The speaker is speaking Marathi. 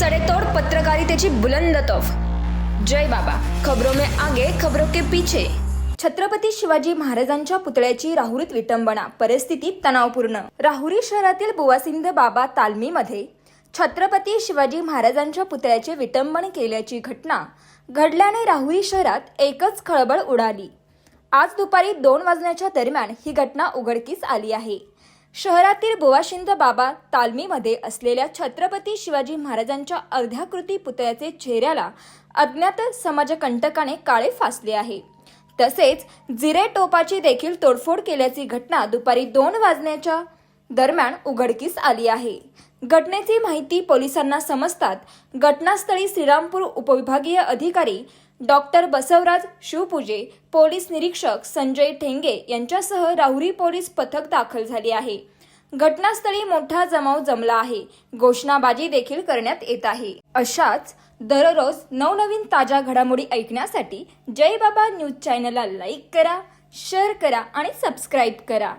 सडेतोड पत्रकारितेची बुलंद तोफ. जय बाबा. खबरों में आगे खबरों के पीछे. छत्रपती शिवाजी महाराजांच्या पुतळ्याची राहुरीत विटंबना परिस्थिती तणावपूर्ण. राहुरी शहरातील बुवासिंद बाबा तालमीमध्ये छत्रपती शिवाजी महाराजांच्या पुतळ्याचे विटंबन केल्याची घटना घडल्याने राहुरी शहरात एकच खळबळ उडाली. आज दुपारी दोन वाजण्याच्या दरम्यान ही घटना उघडकीस आली आहे. शहरातील बुवाशिंद बाबा तालमीमध्ये असलेल्या छत्रपती शिवाजी महाराजांच्या अर्ध्याकृती पुतळ्याचे चेहऱ्याला अज्ञात समाजकंटकाने काळे फासले आहे. तसेच जिरे टोपाची देखील तोडफोड केल्याची घटना दुपारी दोन वाजण्याच्या दरम्यान उघडकीस आली आहे. घटनेची माहिती पोलिसांना समजतात. घटनास्थळी श्रीरामपूर उपविभागीय अधिकारी डॉक्टर बसवराज शिवपूजे पोलीस निरीक्षक संजय ठेंगे यांच्यासह राहुरी पोलीस पथक दाखल झाले आहे. घटनास्थळी मोठा जमाव जमला आहे. घोषणाबाजी देखील करण्यात येत आहे. अशाच दररोज नवनवीन ताज्या घडामोडी ऐकण्यासाठी जय बाबा न्यूज चॅनलला लाईक करा शेअर करा आणि सबस्क्राईब करा.